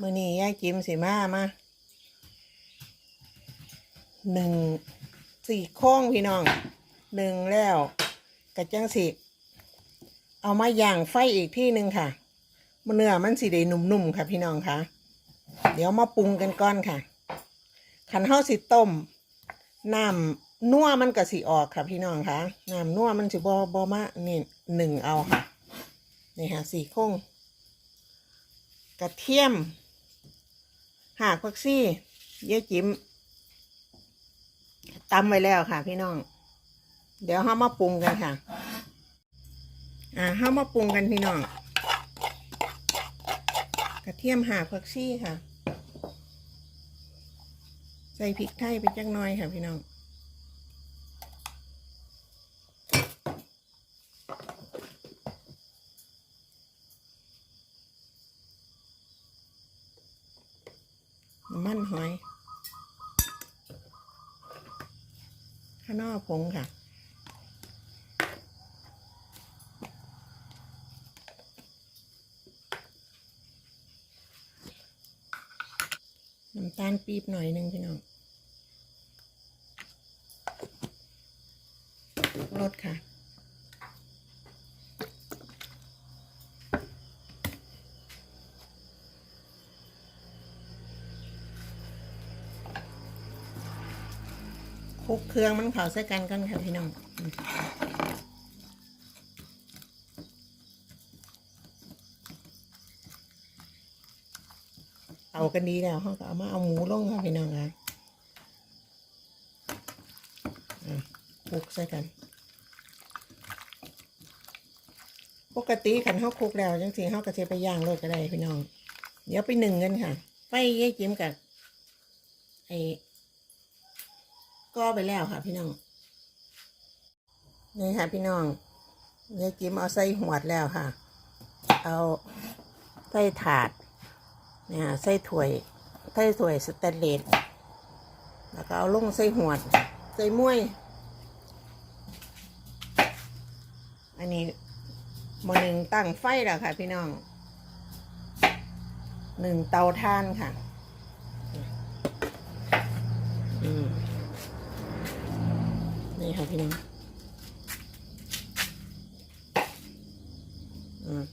มือนี้ยายจิมสิมามาหนึ่งสี่โค้งพี่น้องหนึ่งแล้วกระจังสิเอามาย่างไฟอีกที่หนึ่งค่ะมเนื้อมันสิได้นุ่มๆค่ะ พี่น้องค่ะ เดี๋ยวมาปรุงกันก่อนค่ะขันเฮาสิต้มน้ำนัวมันก็สิออกค่ะ พี่น้องค่ะน้ำนัวมันสิบอบอมานี่หนึ่งเอาค่ะนี่ค่ะสี่โค้งกระเทียม หากพักซี่ เยอะจิ้มตำไว้แล้วค่ะ พี่น้อง เดี๋ยวห้ามาปรุงกันค่ะ อ่าห้ามาปรุงกันพี่น้อง กระเทียมหากพักซี่ค่ะ ใส่พริกไทยไปจักหน่อยค่ะพี่น้อง มันหอยข้างนอกผงค่ะน้ำตาลปี๊บหน่อยหนึ่งพี่น้องรสค่ะ คลุกเครื่องมันเผาใส่กันกันค่ะพี่น้องเอากันดีแล้วเขาก็เอามาเอาหมูลงค่ะพี่น้องค่ะคลุกใส่กัน ปกติขันเขาคลุกแล้วจังสิเขาก็จะไปย่างโลดก็ได้พี่น้อง เดี๋ยวไปหนึ่งกันค่ะ ไฟเย่จิ้มกับไอ ก็ไปแล้วค่ะ พี่น้อง นี่ค่ะพี่น้องยายจิมเอาใส่หวดแล้วค่ะ เอาใส่ถาดเนี่ยใส่ถ้วยใส่ถ้วยสแตนเลสแล้วก็เอาลงใส่หวด ใส่ม้วย อันนี้มอหนึ่งตั้งไฟแล้วค่ะ พี่น้องหนึ่งเตาถ่านค่ะ อืม นี่ค่ะพี่น้องอืม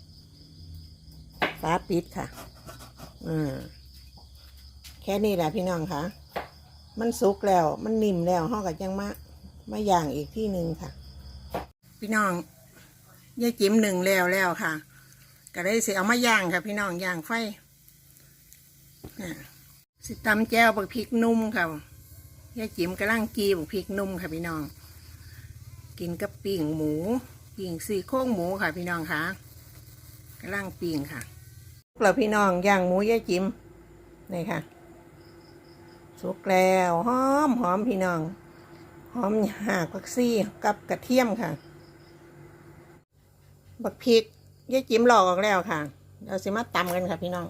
ฟ้าปิดค่ะ อืมแค่นี้แหละพี่น้องค่ะ มันสุกแล้ว มันนิ่มแล้วห้องกับยังมามาย่างอีกที่หนึ่งค่ะ พี่น้องยายจิ้มหนึ่งแล้วแล้วค่ะ ก็ได้เสิเอามาย่างค่ะ พี่น้องย่างไฟอ่าสิตำแจ้วบักพริกนุ่มค่ะยายจิ๋มกำลังกีบพริกนุ่มค่ะพี่น้อง กินกับปิ่งหมูปิ่งซี่โครงหมูค่ะ พี่น้องค่ะกำลังปิ่งค่ะแล้วพี่น้องย่างหมูยายจิมนี่ค่ะ สุกแล้วหอมหอมพี่น้องหอมหากผักซี่กับกระเทียมค่ะ บักพริกยายจิมหลอกออกแล้วค่ะเราสิมาตำกันค่ะพี่น้อง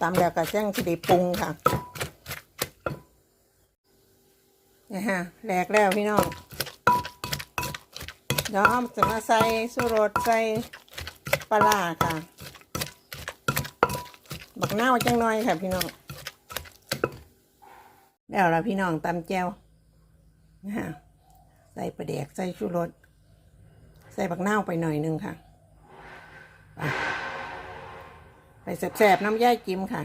ตามแล้วก็แจ้งที่ได้ปรุงค่ะ นี่ฮะแหลกแล้วพี่น้องเดี๋ยวเอาจะมาใส่สุรสใส่ปลาค่ะ บักเนาจังน้อยค่ะพี่น้องแล้วละพี่น้องตำแจวนะฮะใส่ปลาแดกใส่ชูรสใส่บักเนาไปหน่อยหนึงค่ะไปไปแสบๆน้ำย่ายจิ้มค่ะ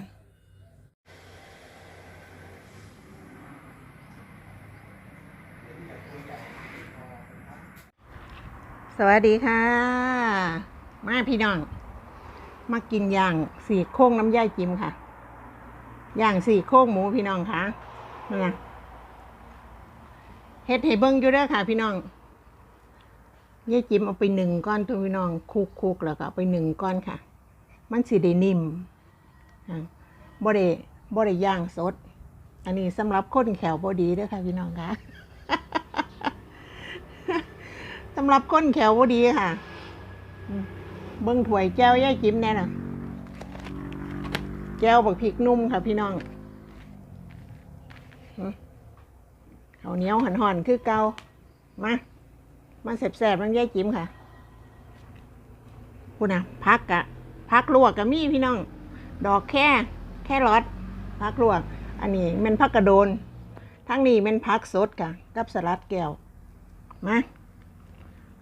วัสดีค่ะ มาพี่น้อง มากินย่างสี่โค้งน้ำย่ายจิ้มค่ะ ย่างสี่โค้งหมูพี่น้องค่ะนี่ไงเฮ็ดให้เบิ้งอยู่เด้อค่ะ พี่น้องย่ายจิ้มเอาไปหนึ่งก้อนตัวพี่น้องคุกๆแล้วก็เอาไปหนึ่งก้อนค่ะ มันสิได้นิ่มบ่ได้บ่ได้ย่างสด อันนี้สำหรับคนแขวบดีเด้อค่ะพี่น้องค่ะ สำหรับคนแขวดีค่ะ เบิ่งถวยแก้วย่ายจิ้มแน่น่ะ แก้วบักพริกนุ่มค่ะพี่น้องอืมข้าเหนียวหันๆคือเกามา มาแสบๆน้องย่ายจิ้มค่ะพุ่นะพักกะพักลวกกะมีพี่น้อง ดอกแค่ แค่รอดพักลวก อันนี้มันพักกระโดน ทั้งนี้มันพักสดกะกับสลัดแก้วมา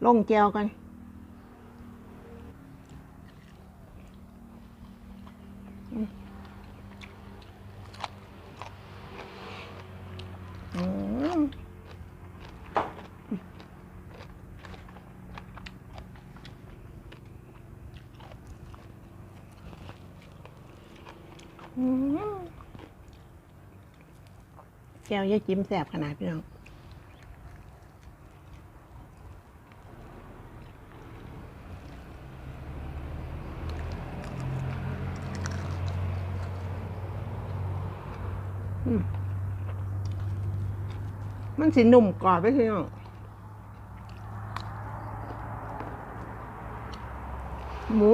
ลงแก้วกันแก้วย่าจิ้มแสบขนาดพี่น้อง มันสีหนุ่มกรอบไปพี่น้องหมู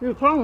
อยู่คล่อง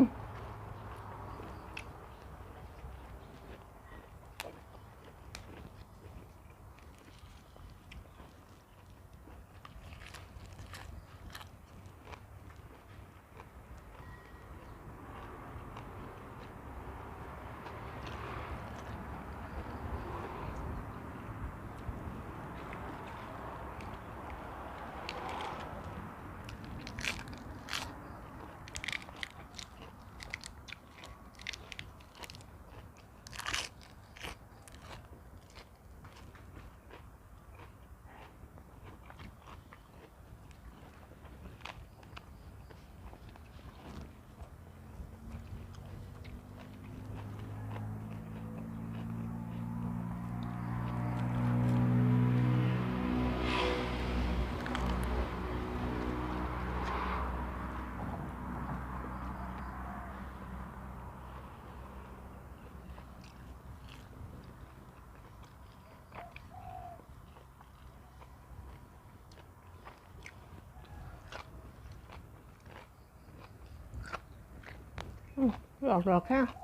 หลอ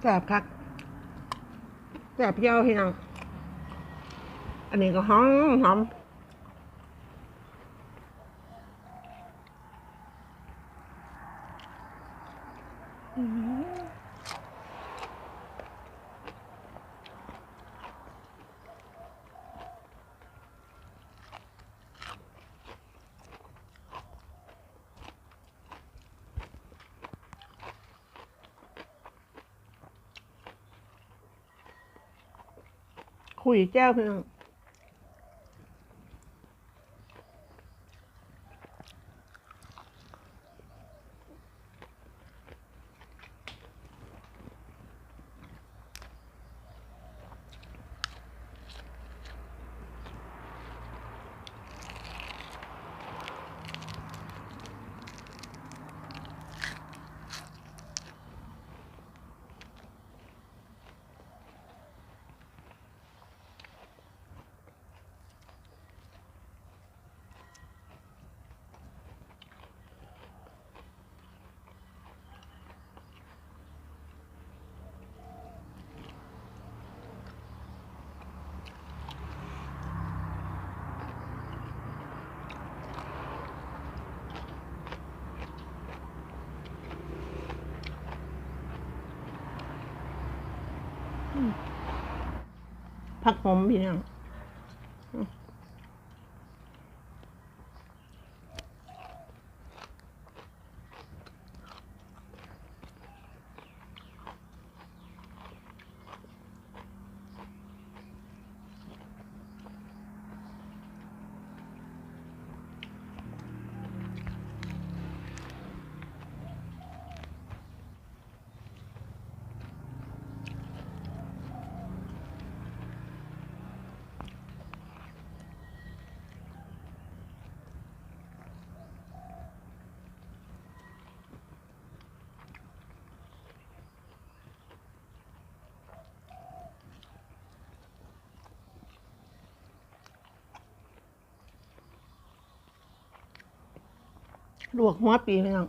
แสบคักแสบเยี่ยวพี่น้องอันนี้ก็หอมหอมอืม คุยแจ้วพี่น้อง ผักหอมพี่น้อง ลวกหัวปีพี่น้อง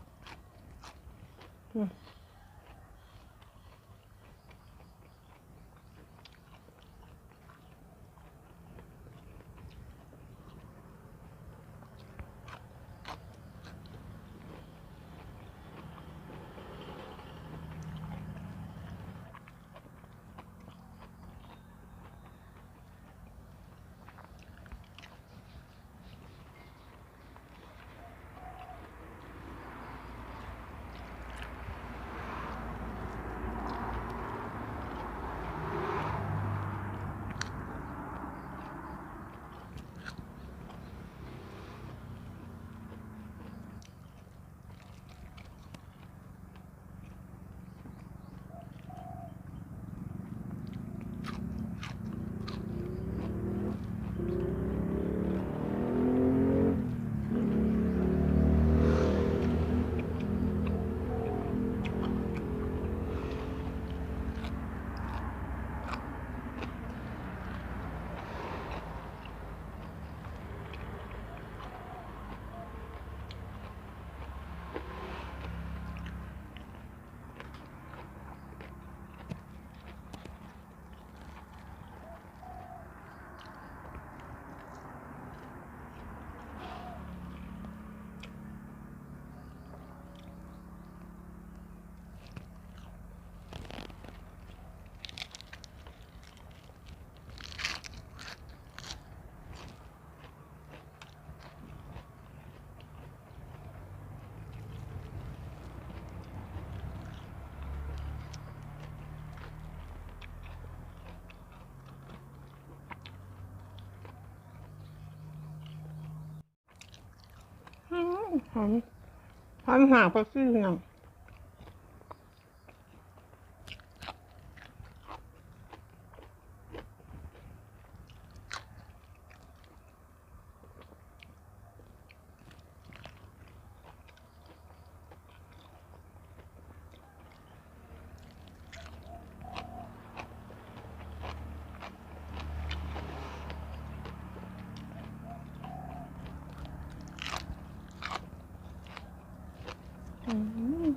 หันหันหาไปซื้อหนังอืม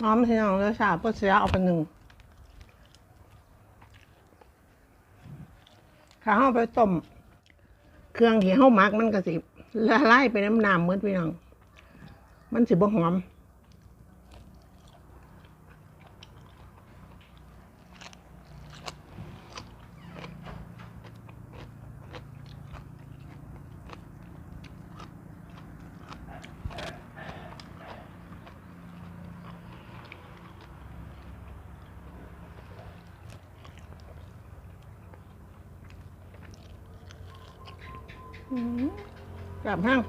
หอมพี่น้องเลยสาบก็เสียเอาไปหนึ่งข้าเฮาไปต้ม เครื่องที่เฮาวมักมันก็สิละลายไปน้ำน้ำเหมือนพี่น้อง มันสิบ่หอม กลับห้าง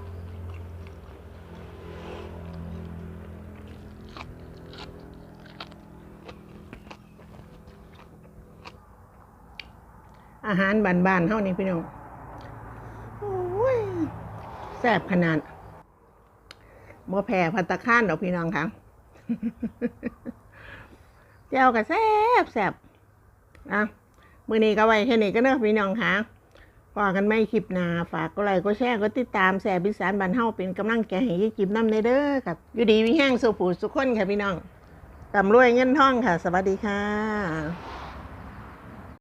อาหารบานๆเท่านี้พี่น้องแซ่บขนาดบ่แพ้พัตตาข้านดอกพี่น้องค่ะเจ้าก็แซ่บแซ่บอะมือนี้ก็ไว้แค่นี้ก็เนอะพี่น้องค่ะ พอกันไม่คลิปหนาฝากก็ไลค์ก็แชร์ก็ติดตามแสบิสานบันเฮาเป็นกำลังใจให้ยายจิมน้ำในเด้อครับอยู่ดีวิแห้งสุผูสุขคนค่ะพี่น้องต่ำรวยเงินทองค่ะ สวัสดีค่ะ